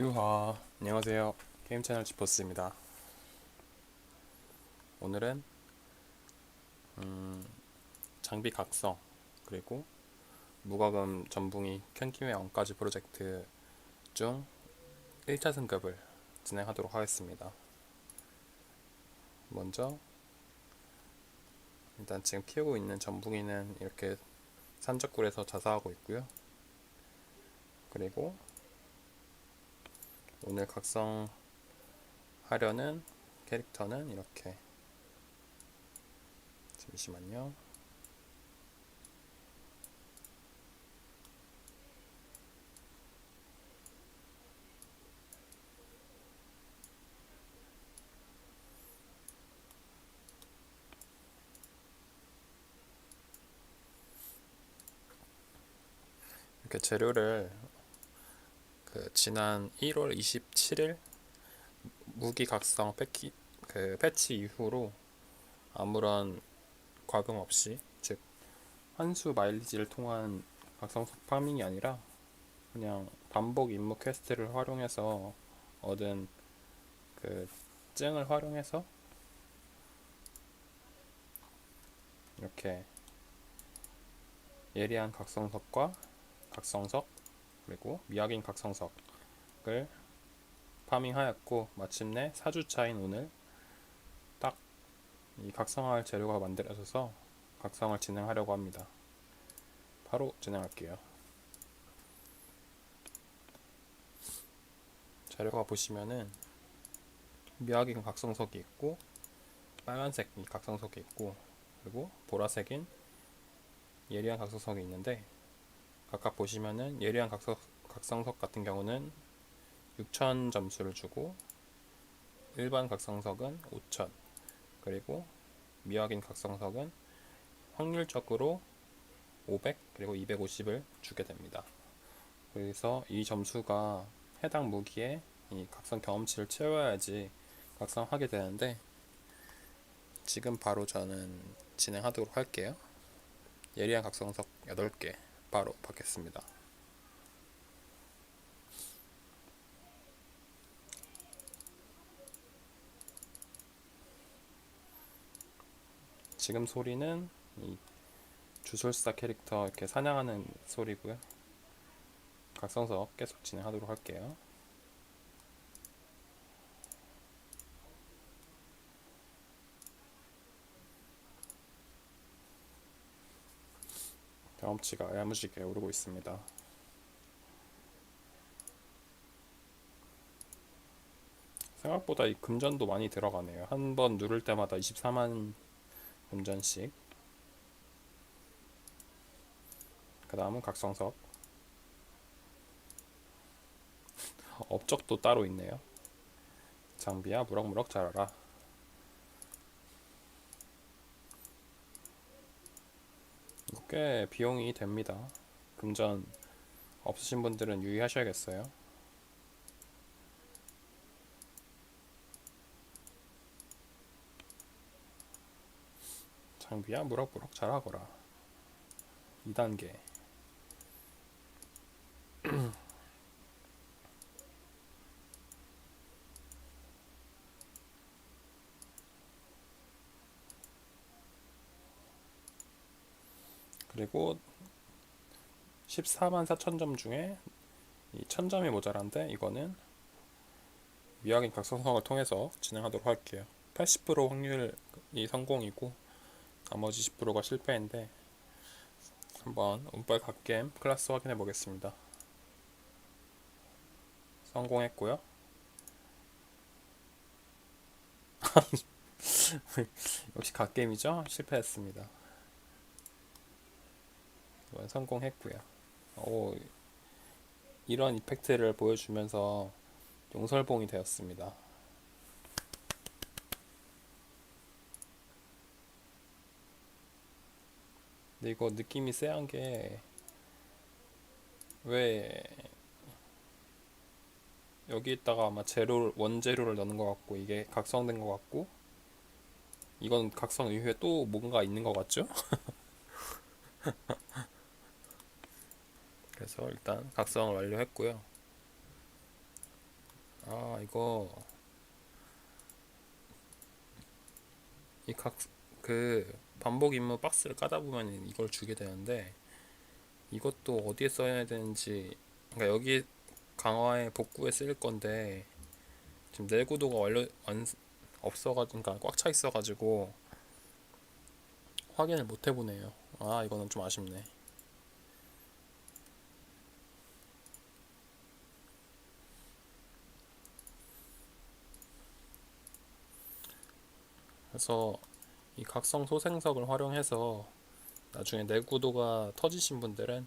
유하 안녕하세요. 게임 채널 지포스입니다. 오늘은 음, 장비 각성 그리고 무과금 전붕이 캔킴의 원까지 프로젝트 중 1차 승급을 진행하도록 하겠습니다. 먼저 일단 지금 키우고 있는 전붕이는 이렇게 산적굴에서 자사하고 있고요. 그리고 오늘 각성하려는 캐릭터는 이렇게 잠시만요. 이렇게 재료를 그 지난 1월 27일 무기 각성 패키 그 패치 이후로 아무런 과금 없이 즉 환수 마일리지를 통한 각성석 파밍이 아니라 그냥 반복 임무 퀘스트를 활용해서 얻은 그 증을 활용해서 이렇게 예리한 각성석과 각성석 그리고 미약인 각성석을 파밍하였고 마침내 4주차인 오늘 딱 이 각성할 재료가 만들어져서 각성을 진행하려고 합니다. 바로 진행할게요. 재료가 보시면은 미약인 각성석이 있고 빨간색 이 각성석이 있고 그리고 보라색인 예리한 각성석이 있는데 각각 보시면은 예리한 각성, 각성석 같은 경우는 6,000 점수를 주고 일반 각성석은 5,000 그리고 미확인 각성석은 확률적으로 500 그리고 250을 주게 됩니다. 그래서 이 점수가 해당 무기에 이 각성 경험치를 채워야지 각성하게 되는데 지금 바로 저는 진행하도록 할게요. 예리한 각성석 8개 바로 받겠습니다. 지금 소리는 이 주술사 캐릭터 이렇게 사냥하는 소리고요. 각성석 계속 진행하도록 할게요. 경험치가 야무지게 오르고 있습니다. 생각보다 이 금전도 많이 들어가네요. 한 번 누를 때마다 24만 금전씩. 그 다음은 각성석. 업적도 따로 있네요. 장비야 무럭무럭 자라라. 이거 꽤 비용이 됩니다. 금전 없으신 분들은 유의하셔야겠어요. 장비야 무럭무럭 자라거라. 2단계. 그리고 14만 4천 점 중에 이 1000점이 모자란데 이거는 미확인 각성성을 통해서 진행하도록 할게요. 80% 확률이 성공이고 나머지 10%가 실패인데 한번 운빨 갓겜 클래스 확인해 보겠습니다. 성공했고요. 역시 갓겜이죠? 실패했습니다. 이번 성공했고요. 오, 이런 이펙트를 보여주면서 용설봉이 되었습니다. 근데 이거 느낌이 쎄한 게 왜 여기다가 아마 재료 원재료를 넣는 것 같고 이게 각성된 것 같고 이건 각성 이후에 또 뭔가 있는 것 같죠? 그래서 일단 각성을 완료했고요. 아 이거 이 각 그 반복 임무 박스를 까다 보면 이걸 주게 되는데 이것도 어디에 써야 되는지 그러니까 여기 강화에 복구에 쓸 건데 지금 내구도가 완료 완 없어가지고 그러니까 꽉 차 있어가지고 확인을 못 해보네요. 아 이거는 좀 아쉽네. 그래서 이 각성 소생석을 활용해서 나중에 내구도가 터지신 분들은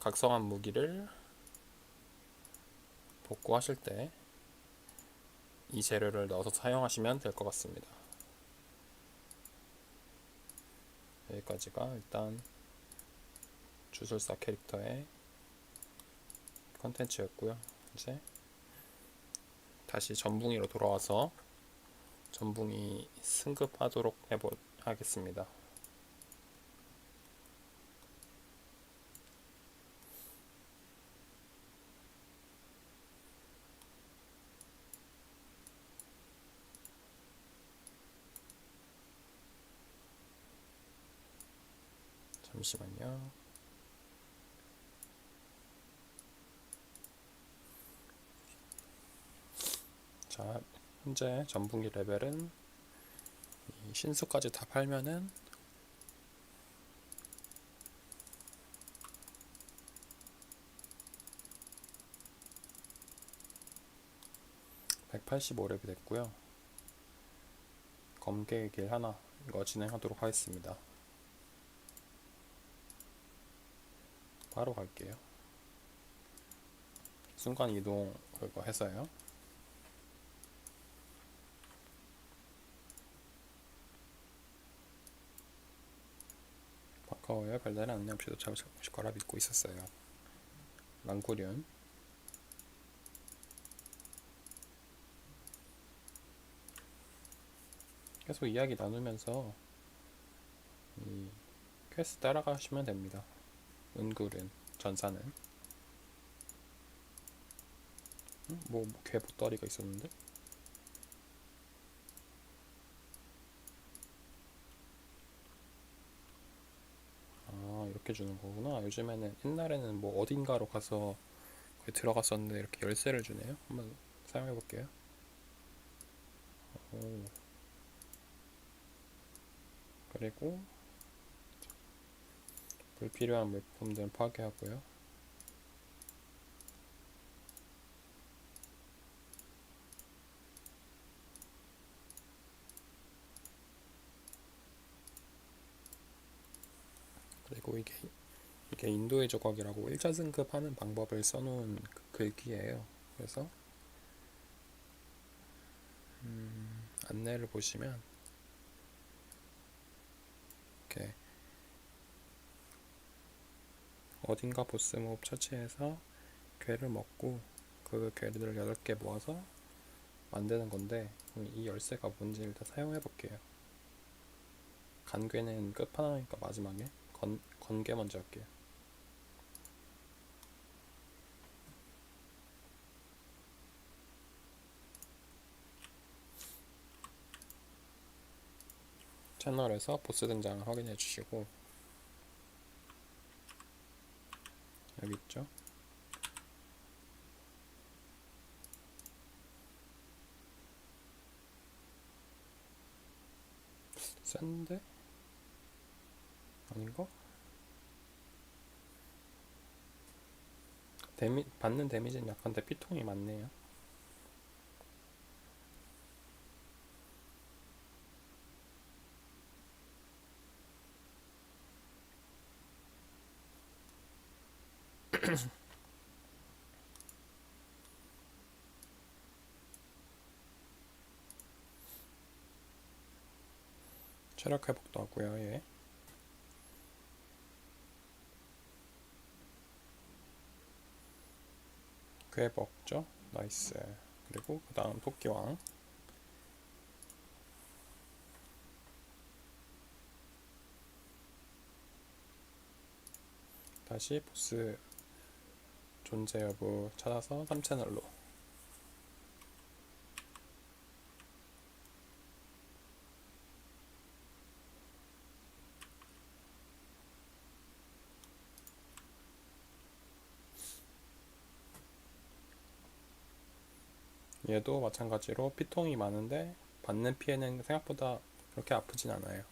각성한 무기를 복구하실 때 이 재료를 넣어서 사용하시면 될 것 같습니다. 여기까지가 일단 주술사 캐릭터의 컨텐츠였고요. 이제 다시 전붕이로 돌아와서 전붕이 승급하도록 해보 하겠습니다. 잠시만요. 자, 현재 전분기 레벨은 이 신수까지 다 팔면은 (185렙이) 됐고요. 검개의 길 하나 이거 진행하도록 하겠습니다. 바로 갈게요. 순간 이동 그거 해서요 반가워요. 별다른 안내 없이도 잡으실 거라 믿고 있었어요. 랑구륜 계속 이야기 나누면서 이 퀘스트 따라가시면 됩니다. 은구륜 전사는 음? 뭐, 뭐 개보따리가 있었는데? 이렇게 주는 거구나. 요즘에는 옛날에는 뭐 어딘가로 가서 들어갔었는데 이렇게 열쇠를 주네요. 한번 사용해 볼게요. 오. 그리고 불필요한 물품들은 파괴하고요. 이게 이게 인도의 조각이라고 1차 승급하는 방법을 써놓은 그 글귀예요. 그래서 음, 안내를 보시면 이렇게 어딘가 보스 몹 처치해서 괴를 먹고 그 괴를 8개 모아서 만드는 건데 이 열쇠가 뭔지 일단 사용해 볼게요. 간괴는 끝판왕이니까 마지막에 건, 건개 먼저 할게요. 채널에서 보스 등장을 확인해 주시고 여기 있죠? 센데? 아닌가? 데미, 받는 데미지는 약한데 피통이 많네요. 체력 회복도 하고요, 예. 괴 먹죠? 나이스. 그리고 그 다음 토끼왕. 다시 보스 존재 여부 찾아서 3채널로 얘도 마찬가지로 피통이 많은데 받는 피해는 생각보다 그렇게 아프진 않아요.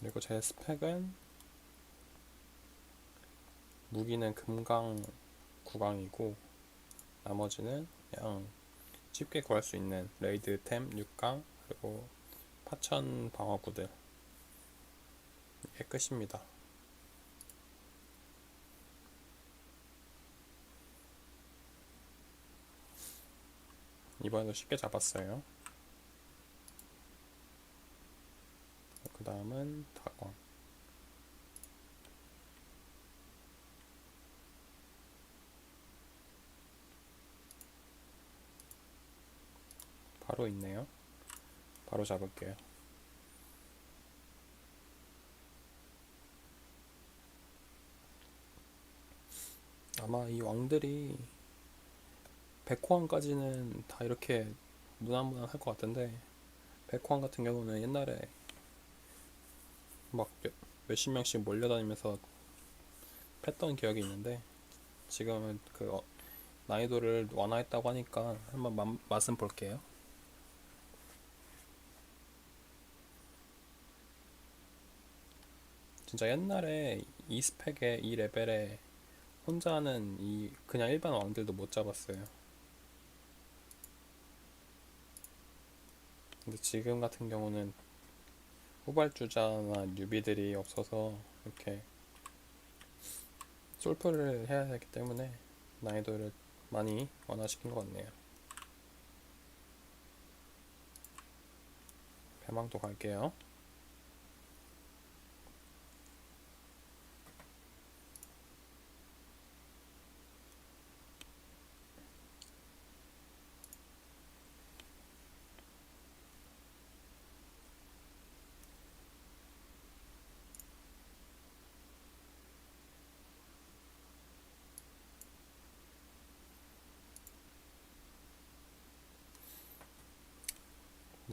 그리고 제 스펙은 무기는 금강 9강이고 나머지는 그냥 쉽게 구할 수 있는 레이드 템 6강 그리고 파천 방어구들 이게 끝입니다. 이번에도 쉽게 잡았어요. 그 다음은 다광. 바로 있네요. 바로 잡을게요. 아마 이 왕들이 백호왕까지는 다 이렇게 무난무난 할 것 같은데 백호왕 같은 경우는 옛날에 막 몇, 몇십 명씩 몰려다니면서 팼던 기억이 있는데 지금은 그 어, 난이도를 완화했다고 하니까 한번 맛, 맛은 볼게요. 진짜 옛날에 이 스펙에 이 레벨에 혼자는 이 그냥 일반 왕들도 못 잡았어요. 근데 지금 같은 경우는 후발주자나 뉴비들이 없어서 이렇게 솔프를 해야 하기 때문에 난이도를 많이 완화시킨 것 같네요. 배망도 갈게요.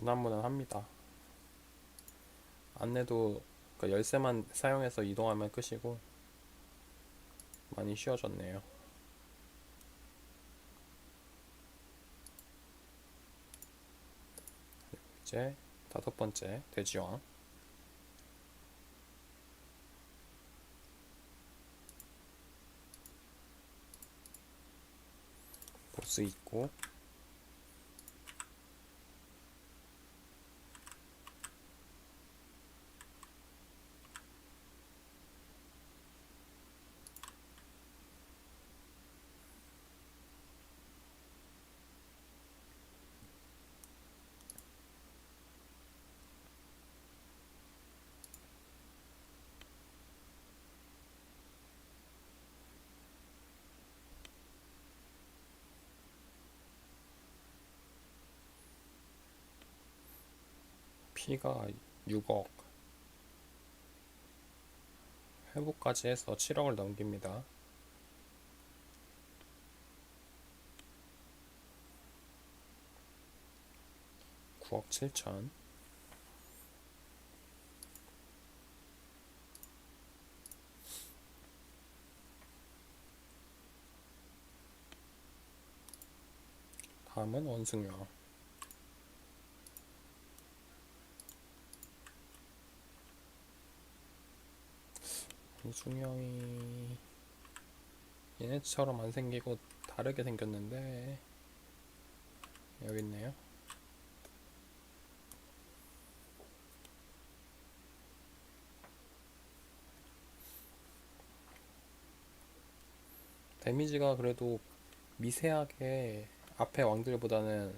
무난무난합니다. 안내도 그 열쇠만 사용해서 이동하면 끝이고 많이 쉬워졌네요. 이제 다섯 번째 돼지왕 보스 있고 피가 6억. 회복까지 해서 7억을 넘깁니다. 구억 7천. 다음은 원숭이 왕 이중형이 얘네처럼 안 생기고 다르게 생겼는데 여기 있네요. 데미지가 그래도 미세하게 앞에 왕들보다는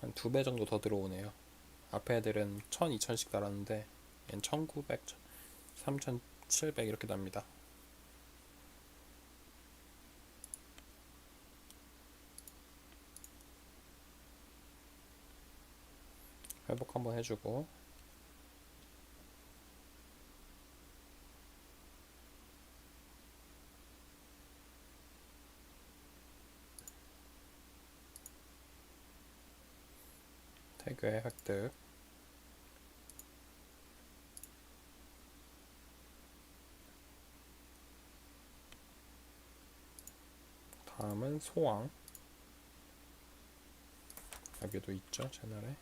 한 두 배 정도 더 들어오네요. 앞에 애들은 1000, 2000씩 달았는데 얘는 1900, 3700 이렇게 납니다. 회복 한번 해주고 태그의 획득 다음은 소왕. 여기도 있죠 채널에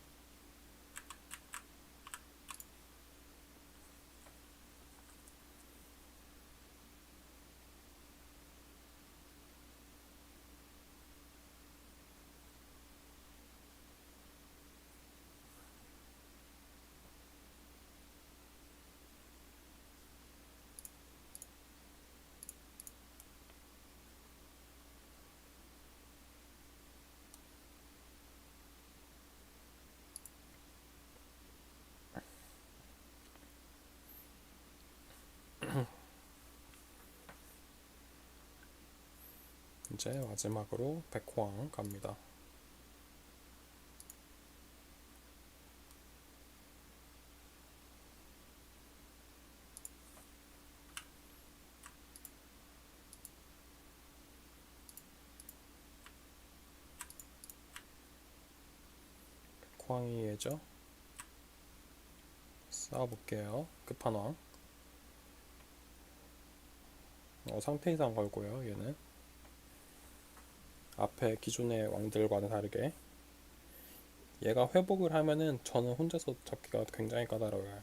이제 마지막으로 백호왕 갑니다. 백호왕이 얘죠? 싸워볼게요. 끝판왕. 어, 상태 이상 걸고요, 얘는. 앞에 기존의 왕들과는 다르게 얘가 회복을 하면은 저는 혼자서 잡기가 굉장히 까다로워요.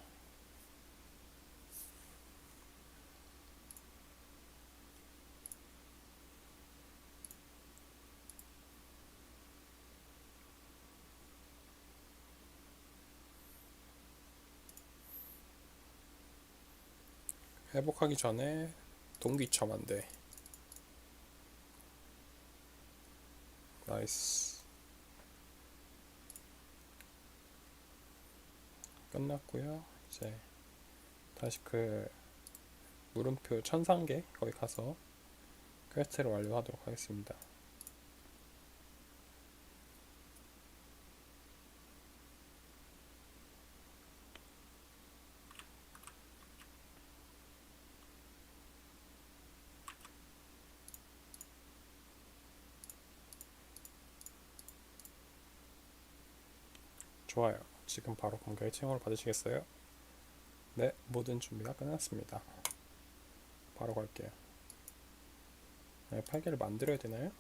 회복하기 전에 동기첨 안 돼. 나이스. 끝났고요. 이제 다시 그 물음표 천상계 거기 가서 퀘스트를 완료하도록 하겠습니다. 좋아요. 지금 바로 공개 채용을 받으시겠어요? 네, 모든 준비가 끝났습니다. 바로 갈게요. 네, 팔개를 만들어야 되나요?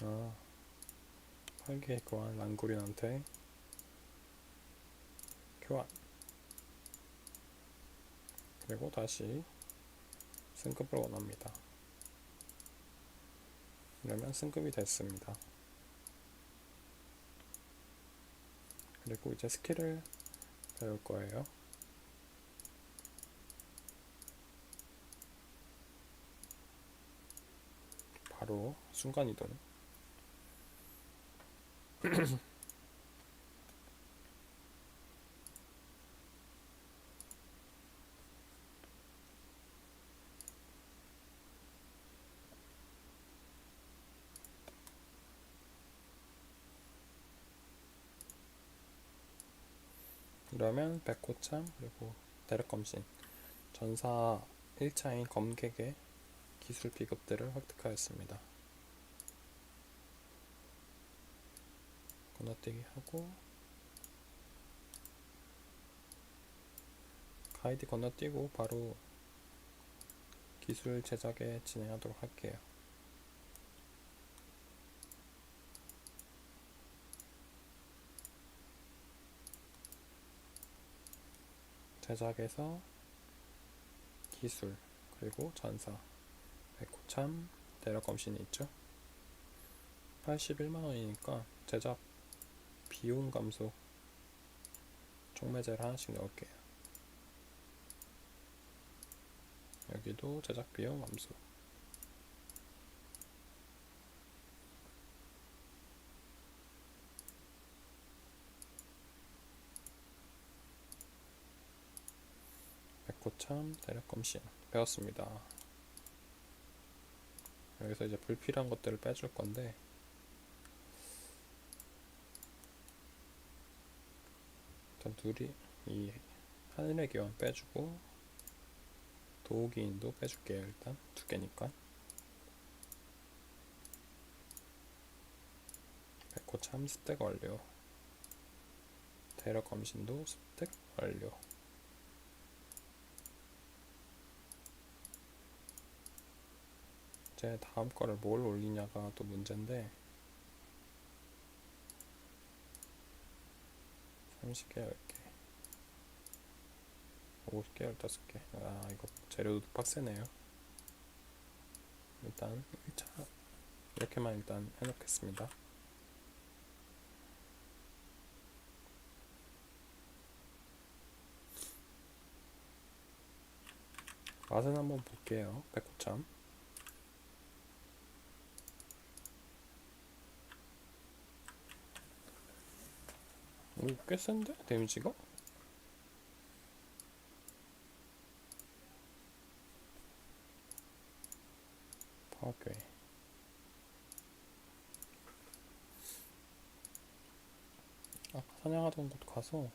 아, 팔개 교환 랑구린한테 교환. 그리고 다시 승급을 원합니다. 그러면 승급이 됐습니다. 그리고 이제 스킬을 배울 거예요. 바로 순간이동. 이러면 백호참 그리고 대략검신 전사 1차인 검객의 기술 비급들을 획득하였습니다. 건너뛰기 하고 가이드 건너뛰고 바로 기술 제작에 진행하도록 할게요. 제작에서 기술 그리고 전사 백호참 대략검신이 있죠? 81만원이니까 제작 비용 감소 종매제를 하나씩 넣을게요. 여기도 제작 비용 감소 참 대략검신 배웠습니다. 여기서 이제 불필요한 것들을 빼줄 건데. 일단 둘이 이 하늘의 기원 빼주고 도우기인도 빼줄게요 일단. 두 개니까. 백호 참 스택 완료. 대략 검신도 스택 완료 이제 다음 거를 뭘 올리냐가 또 문제인데 30개 10개 50개 15개. 아 이거 재료도 빡세네요. 일단 1차 이렇게만 일단 해놓겠습니다. 맛은 한번 볼게요. 백호참 꽤 센데? 데미지가? 파괴 아까 사냥하던 곳 가서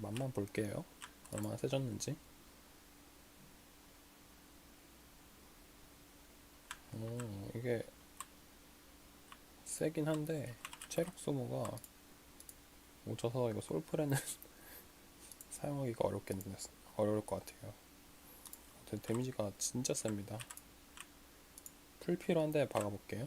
맛만 볼게요. 얼마나 세졌는지. 오, 이게 세긴 한데 체력 소모가 오져서 이거 솔프레는 사용하기가 어렵겠네 어려울 것 같아요. 데미지가 진짜 셉니다. 풀 필요한데 박아볼게요.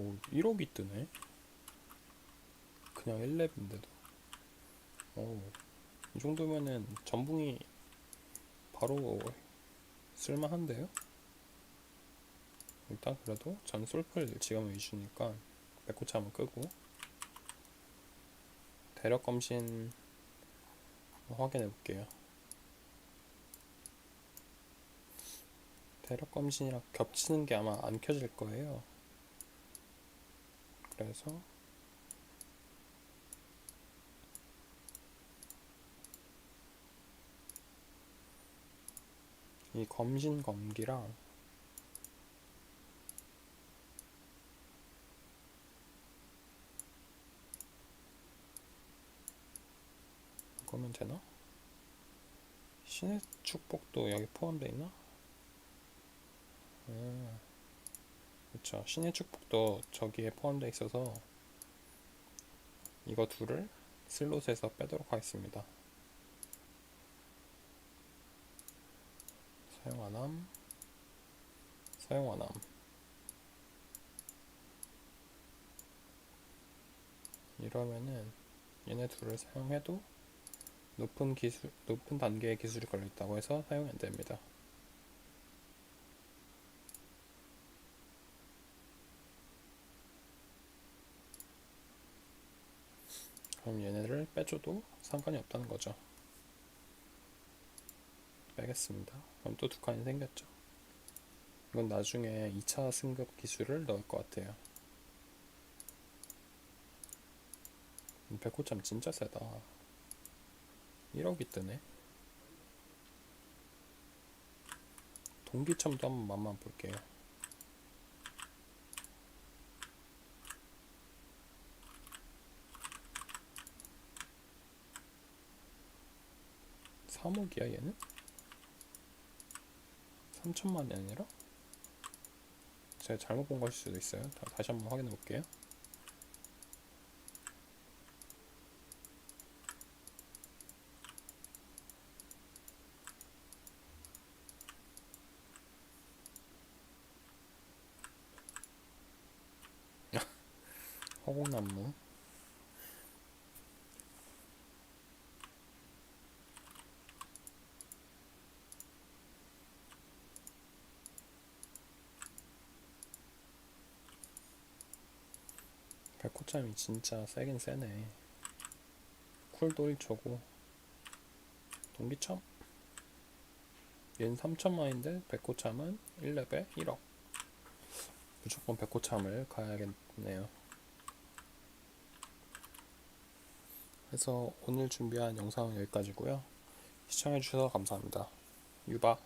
오, 1억이 뜨네. 그냥 1렙인데도. 오, 이 정도면은 전붕이 바로 쓸만한데요? 일단 그래도 전 솔플 지금 위주니까 백호차 한번 끄고 대략 검신 확인해 볼게요. 대략 검신이랑 겹치는 게 아마 안 켜질 거예요. 그래서 이 검신 검기랑 이거면 되나? 신의 축복도 여기 포함되어 있나? 음. 그쵸. 신의 축복도 저기에 포함되어 있어서 이거 둘을 슬롯에서 빼도록 하겠습니다. 사용 안함 사용 안함 이러면은 얘네 둘을 사용해도 높은 기술 높은 단계의 기술이 걸려 있다고 해서 사용이 안 됩니다 그럼 얘네를 빼줘도 상관이 없다는 거죠. 빼겠습니다. 그럼 또 두 칸이 생겼죠. 이건 나중에 2차 승급 기술을 넣을 것 같아요. 백호참 진짜 세다. 1억이 뜨네. 동기참도 한번 맛만 볼게요. 삼억이야 얘는? 3천만이 아니라? 제가 잘못 본 것일 수도 있어요. 자, 다시 한번 확인해 볼게요. 허공나무 백호참이 진짜 세긴 세네. 쿨도 1초고. 동기참 얘는 3천만인데 백호참은 1레벨 1억. 무조건 백호참을 가야겠네요. 그래서 오늘 준비한 영상은 여기까지고요. 시청해주셔서 감사합니다. 유바